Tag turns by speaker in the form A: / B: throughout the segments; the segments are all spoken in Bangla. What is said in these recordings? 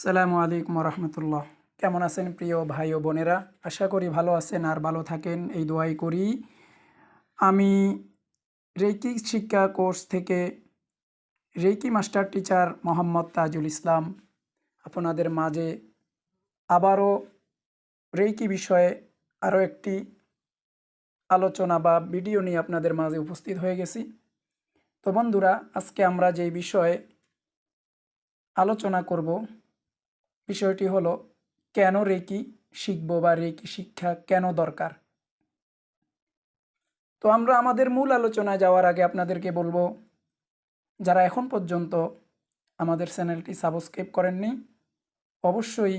A: সালামু আলাইকুম রহমতুল্লাহ কেমন আছেন প্রিয় ভাই ও বোনেরা? আশা করি ভালো আছেন আর ভালো থাকেন। এই দোয়াই করি, আমি রেকি শিক্ষা কোর্স থেকে reiki master teacher Mohammad Tajul Islam আপনাদের মাঝে আবারও রেকি বিষয়ে আরও একটি আলোচনা বা ভিডিও নিয়ে আপনাদের মাঝে উপস্থিত হয়ে গেছি। তো বন্ধুরা, আজকে আমরা যেই বিষয়ে আলোচনা করব বিষয়টি হলো, কেন রেকি শিখব বা রেকি শিক্ষা কেন দরকার? তো আমরা আমাদের মূল আলোচনায় যাওয়ার আগে আপনাদেরকে বলব, যারা এখন পর্যন্ত আমাদের চ্যানেলটি সাবস্ক্রাইব করেননি, অবশ্যই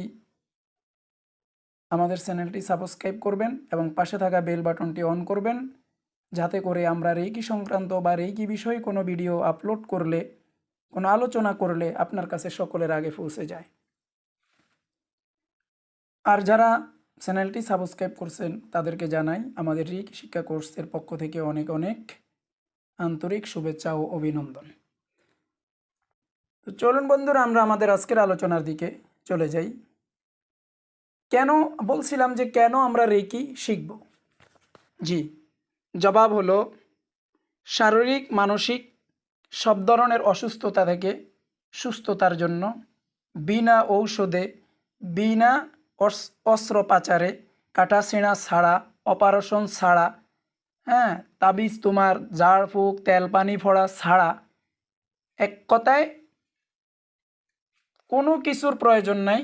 A: আমাদের চ্যানেলটি সাবস্ক্রাইব করবেন এবং পাশে থাকা বেল বাটনটি অন করবেন, যাতে করে আমরা রেকি সংক্রান্ত বা রেকি বিষয়ে কোনো ভিডিও আপলোড করলে, কোনো আলোচনা করলে আপনার কাছে সকলের আগে পৌঁছে যায়। আর যারা চ্যানেলটি সাবস্ক্রাইব করছেন, তাদেরকে জানাই আমাদের রিক শিক্ষা কোর্সের পক্ষ থেকে অনেক অনেক আন্তরিক শুভেচ্ছা ও অভিনন্দন। তো চলুন বন্ধুরা, আমরা আমাদের আজকের আলোচনার দিকে চলে যাই। কেন বলছিলাম যে কেন আমরা রেকি শিখব? জি, জবাব হলো, শারীরিক, মানসিক সব ধরনের অসুস্থতা থেকে সুস্থতার জন্য বিনা ঔষধে, বিনা অস্ত্রোপাচারে কাটাছেঁড়া ছাড়া, অপারেশন ছাড়া হ্যাঁ তাবিজ তোমার ঝাড় ফুক, তেল পানি ফোড়া ছাড়া, এক কথায় কোনো কিছুর প্রয়োজন নাই।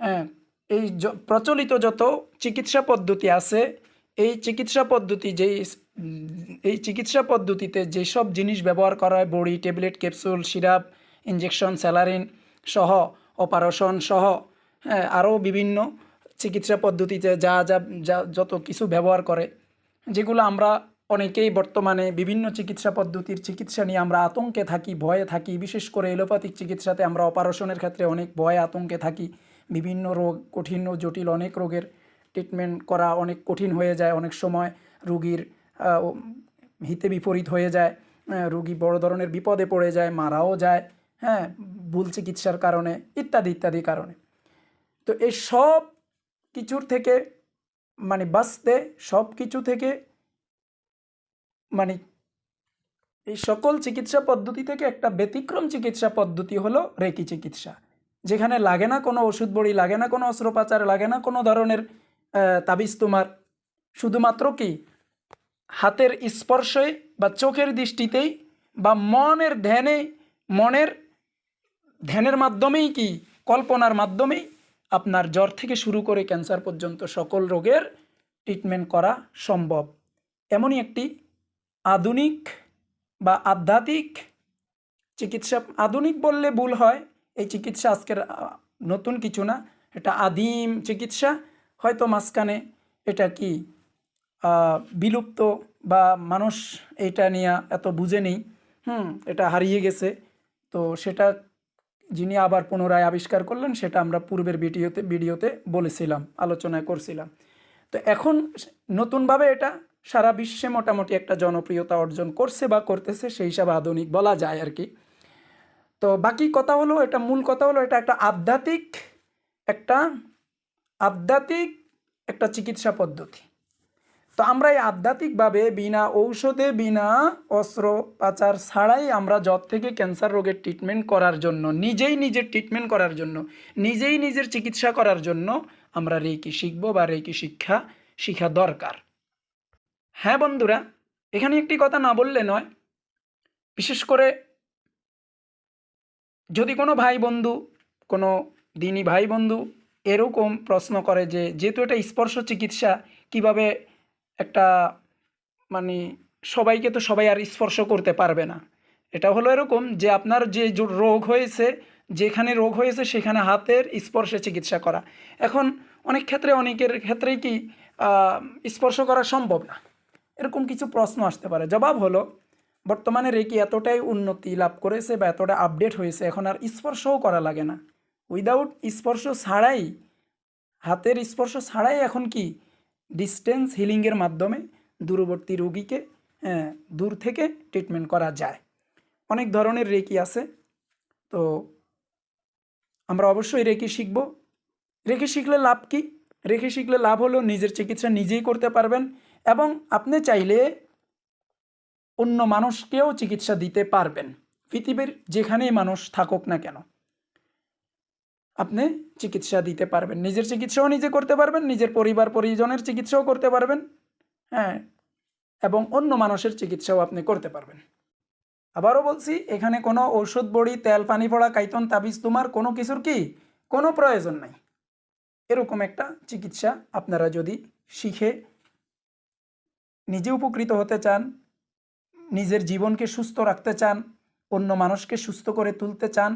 A: হ্যাঁ এই প্রচলিত যত চিকিৎসা পদ্ধতি আছে, এই চিকিৎসা পদ্ধতি যেই এই চিকিৎসা পদ্ধতিতে যেসব জিনিস ব্যবহার করা হয়, বড়ি, ট্যাবলেট, ক্যাপসুল, সিরাপ ইঞ্জেকশন স্যালারিন সহ, অপারেশন সহ হ্যাঁ আরও বিভিন্ন চিকিৎসা পদ্ধতিতে যা যা যা যত কিছু ব্যবহার করে, যেগুলো আমরা অনেকেই বর্তমানে বিভিন্ন চিকিৎসা পদ্ধতির চিকিৎসা নিয়ে আমরা আতঙ্কে থাকি, ভয়ে থাকি। বিশেষ করে এলোপ্যাথিক চিকিৎসাতে আমরা অপারেশনের ক্ষেত্রে অনেক ভয়ে আতঙ্কে থাকি। বিভিন্ন রোগ, কঠিন ও জটিল অনেক রোগের ট্রিটমেন্ট করা অনেক কঠিন হয়ে যায়। অনেক সময় রুগীর হিতে বিপরীত হয়ে যায় রুগী বড় ধরনের বিপদে পড়ে যায়, মারাও যায় হ্যাঁ ভুল চিকিৎসার কারণে, ইত্যাদি ইত্যাদি কারণে। তো এই সব কিছুর থেকে মানে বাঁচতে, সব কিছু থেকে মানে এই সকল চিকিৎসা পদ্ধতি থেকে একটা ব্যতিক্রম চিকিৎসা পদ্ধতি হলো রেকি চিকিৎসা। যেখানে লাগে না কোনো ওষুধ বড়ি, লাগে না কোনো অস্ত্রোপাচার, লাগে না কোনো ধরনের তাবিজ তোমার। শুধুমাত্র কি? হাতের স্পর্শে বা চোখের দৃষ্টিতেই বা মনের ধ্যানে, মনের ধ্যানের মাধ্যমেই কি? কল্পনার মাধ্যমেই আপনার জ্বর থেকে শুরু করে ক্যান্সার পর্যন্ত সকল রোগের ট্রিটমেন্ট করা সম্ভব। এমনই একটি আধুনিক বা আধ্যাত্মিক চিকিৎসা, আধুনিক বললে ভুল হয়, এই চিকিৎসা আজকের নতুন কিছু না, এটা আদিম চিকিৎসা, হয়তো মাঝখানে এটা কি বিলুপ্ত বা মানুষ এটা নিয়ে এত বুঝে নেই, হুম, এটা হারিয়ে গেছে, তো সেটা যিনি আবার পুনরায় আবিষ্কার করলেন, সেটা আমরা পূর্বের ভিডিওতে ভিডিওতে বলেছিলাম, আলোচনায় করছিলাম। তো এখন নতুনভাবে এটা সারা বিশ্বে মোটামুটি একটা জনপ্রিয়তা অর্জন করছে বা করতেছে, সেই হিসাবে আধুনিক বলা যায় আর কি। তো বাকি কথা হলো, এটা মূল কথা হলো, এটা একটা আধ্যাত্মিক একটা আধ্যাত্মিক, একটা চিকিৎসা পদ্ধতি। তো আমরা এই আধ্যাত্মিকভাবে বিনা ঔষধে, বিনা অস্ত্রোপচার ছাড়াই আমরা জ্বর থেকে ক্যান্সার রোগের ট্রিটমেন্ট করার জন্য, নিজেই নিজের ট্রিটমেন্ট করার জন্য, নিজেই নিজের চিকিৎসা করার জন্য আমরা রেকি শিখব বা রেকি শিক্ষা শিখা দরকার। হ্যাঁ বন্ধুরা, এখানে একটি কথা না বললে নয়। বিশেষ করে যদি কোনো ভাই বন্ধু, কোনো দিনী ভাই বন্ধু এরকম প্রশ্ন করে যে, যেহেতু এটা স্পর্শ চিকিৎসা, কীভাবে একটা মানে সবাইকে তো সবাই আর স্পর্শ করতে পারবে না। এটা হলো এরকম যে আপনার যে রোগ হয়েছে, যেখানে রোগ হয়েছে সেখানে হাতের স্পর্শে চিকিৎসা করা। এখন অনেক ক্ষেত্রে অনেকের ক্ষেত্রেই কি স্পর্শ করা সম্ভব না। এরকম কিছু প্রশ্ন আসতে পারে। জবাব হলো, বর্তমানে রেকি এতটাই উন্নতি লাভ করেছে বা এতটা আপডেট হয়েছে, এখন আর স্পর্শও করা লাগে না। উইদাউট স্পর্শ ছাড়াই, হাতের স্পর্শ ছাড়াই এখন কি ডিস্টেন্স হিলিংয়ের মাধ্যমে দূরবর্তী রোগীকে হ্যাঁ, দূর থেকে ট্রিটমেন্ট করা যায়। অনেক ধরনের রেকি আছে। তো আমরা অবশ্যই রেকি শিখব। রেকি শিখলে লাভ কি? রেখে শিখলে লাভ হলো নিজের চিকিৎসা নিজেই করতে পারবেন এবং আপনি চাইলে অন্য মানুষকেও চিকিৎসা দিতে পারবেন। পৃথিবীর যেখানেই মানুষ থাকুক না কেন। আপনি চিকিৎসা দিতে পারবেন। নিজের চিকিৎসাও নিজে করতে পারবেন, নিজের পরিবার, পরিজনের চিকিৎসাও করতে পারবেন হ্যাঁ এবং অন্য মানুষের চিকিৎসাও আপনি করতে পারবেন। আবারও বলছি, এখানে কোনো ঔষধ বড়ি, তেল, পানি পড়া, কাইতন, তাবিজ, তোমার কোনো কিছুর কি? কোনো প্রয়োজন নাই। এরকম একটা চিকিৎসা আপনারা যদি শিখে নিজে উপকৃত হতে চান, নিজের জীবনকে সুস্থ রাখতে চান, অন্য মানুষকে সুস্থ করে তুলতে চান,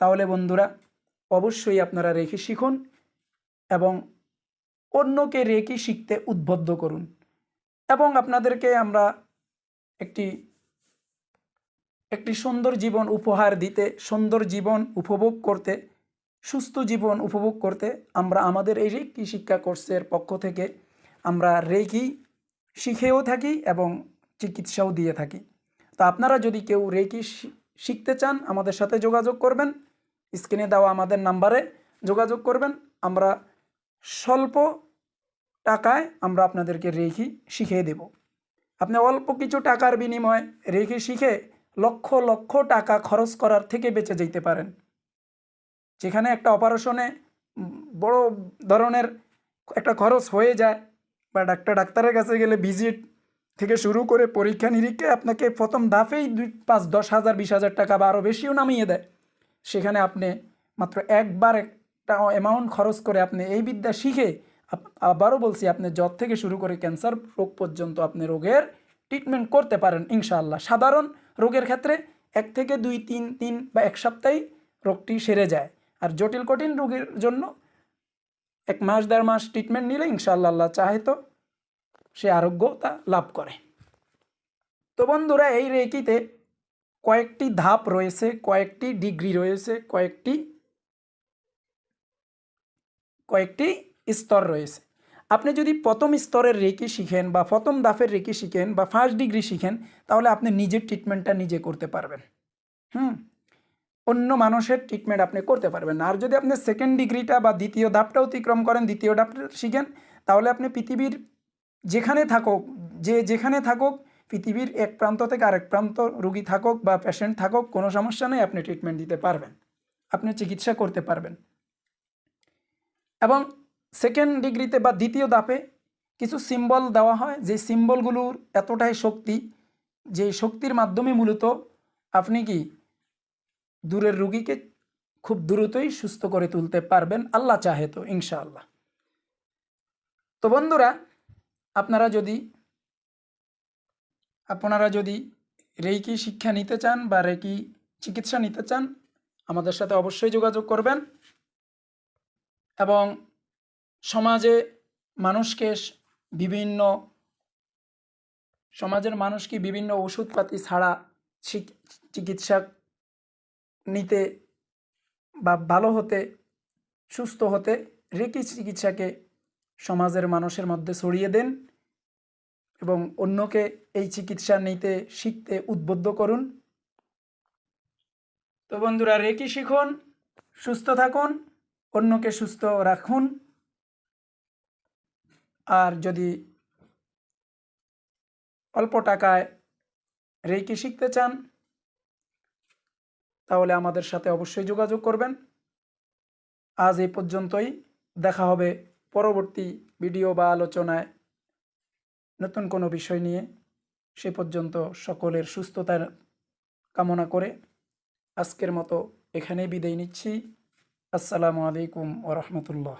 A: তাহলে বন্ধুরা অবশ্যই আপনারা রেখে শিখুন এবং অন্যকে রেখে শিখতে উদ্বুদ্ধ করুন। এবং আপনাদেরকে আমরা একটি একটি সুন্দর জীবন উপহার দিতে, সুন্দর জীবন উপভোগ করতে, সুস্থ জীবন উপভোগ করতে আমরা আমাদের এই রেকি শিক্ষা কোর্সের পক্ষ থেকে আমরা রেকি শিখেও থাকি এবং চিকিৎসাও দিয়ে থাকি। তো আপনারা যদি কেউ রেকি শিখতে চান, আমাদের সাথে যোগাযোগ করবেন। স্ক্রিনে দেওয়া আমাদের নাম্বারে যোগাযোগ করবেন। আমরা স্বল্প টাকায় আমরা আপনাদেরকে রেখি শিখিয়ে দেব। আপনি অল্প কিছু টাকার বিনিময়ে রেখে শিখে লক্ষ লক্ষ টাকা খরচ করার থেকে বেঁচে যেতে পারেন। যেখানে একটা অপারেশনে বড় ধরনের একটা খরচ হয়ে যায় বা ডাক্তার ডাক্তারের কাছে গেলে ভিজিট থেকে শুরু করে পরীক্ষা নিরীক্ষায় আপনাকে প্রথম ধাপেই দুই, পাঁচ, দশ হাজার, বিশ হাজার টাকা বা আরও বেশিও নামিয়ে দেয়। সেখানে আপনি মাত্র একবার একটা অ্যামাউন্ট খরচ করে আপনি এই বিদ্যা শিখে আবারও বলছি, আপনি জ্বর থেকে শুরু করে ক্যান্সার রোগ পর্যন্ত আপনি রোগের ট্রিটমেন্ট করতে পারেন ইনশাআল্লাহ। সাধারণ রোগের ক্ষেত্রে এক থেকে দুই, তিন তিন বা এক সপ্তাহেই রোগটি সেরে যায়। আর জটিল, কঠিন রোগের জন্য এক মাস, দেড় মাস ট্রিটমেন্ট নিলে ইনশাআল্লাহ আল্লাহ চাহে তো সে আরোগ্যতা লাভ করে। তো বন্ধুরা, এই রেকিতে কয়েকটি ধাপ রয়েছে, কয়েকটি ডিগ্রি রয়েছে, কয়েকটি কয়েকটি স্তর রয়েছে। আপনি যদি প্রথম স্তরের রেকি শিখেন বা প্রথম ধাপের রেকি শিখেন বা ফার্স্ট ডিগ্রি শিখেন, তাহলে আপনি নিজের ট্রিটমেন্টটা নিজে করতে পারবেন। হুম? অন্য মানুষের ট্রিটমেন্ট আপনি করতে পারবেন আর যদি আপনি সেকেন্ড ডিগ্রিটা বা দ্বিতীয় ধাপটা অতিক্রম করেন, দ্বিতীয় ধাপটা শিখেন, তাহলে আপনি পৃথিবীর যেখানে থাকুক, যে যেখানে থাকুক পৃথিবীর এক প্রান্ত থেকে আরেক প্রান্ত রুগী থাকুক বা পেশেন্ট থাকুক, কোনো সমস্যা নেই, আপনি ট্রিটমেন্ট দিতে পারবেন। আপনি চিকিৎসা করতে পারবেন। এবং সেকেন্ড ডিগ্রিতে বা দ্বিতীয় দাপে কিছু সিম্বল দেওয়া হয়। যে সিম্বলগুলোর এতটাই শক্তি যে শক্তির মাধ্যমে মূলত আপনি কি দূরের রুগীকে খুব দ্রুতই সুস্থ করে তুলতে পারবেন। আল্লাহ চাহে তো, ইনশাআল্লাহ। তো বন্ধুরা, আপনারা যদি আপনারা যদি রেকি শিক্ষা নিতে চান বা রেকি চিকিৎসা নিতে চান, আমাদের সাথে অবশ্যই যোগাযোগ করবেন। এবং সমাজে মানুষকে বিভিন্ন, সমাজের মানুষকে বিভিন্ন ওষুধপাতি ছাড়া চিকিৎসা নিতে বা ভালো হতে, সুস্থ হতে রেকি চিকিৎসাকে সমাজের মানুষের মধ্যে ছড়িয়ে দেন। এবং অন্যকে এই চিকিৎসা নিতে, শিখতে উদ্বুদ্ধ করুন। তো বন্ধুরা, রেকি শিখুন, সুস্থ থাকুন, অন্যকে সুস্থ রাখুন। আর যদি অল্প টাকায় রেকি শিখতে চান, তাহলে আমাদের সাথে অবশ্যই যোগাযোগ করবেন। আজ এই পর্যন্তই। দেখা হবে পরবর্তী ভিডিও বা আলোচনায়। নতুন কোনো বিষয় নিয়ে সে পর্যন্ত সকলের সুস্থতার কামনা করে আজকের মতো এখানেই বিদায় নিচ্ছি। আসসালামু আলাইকুম ওরহমতুল্লাহ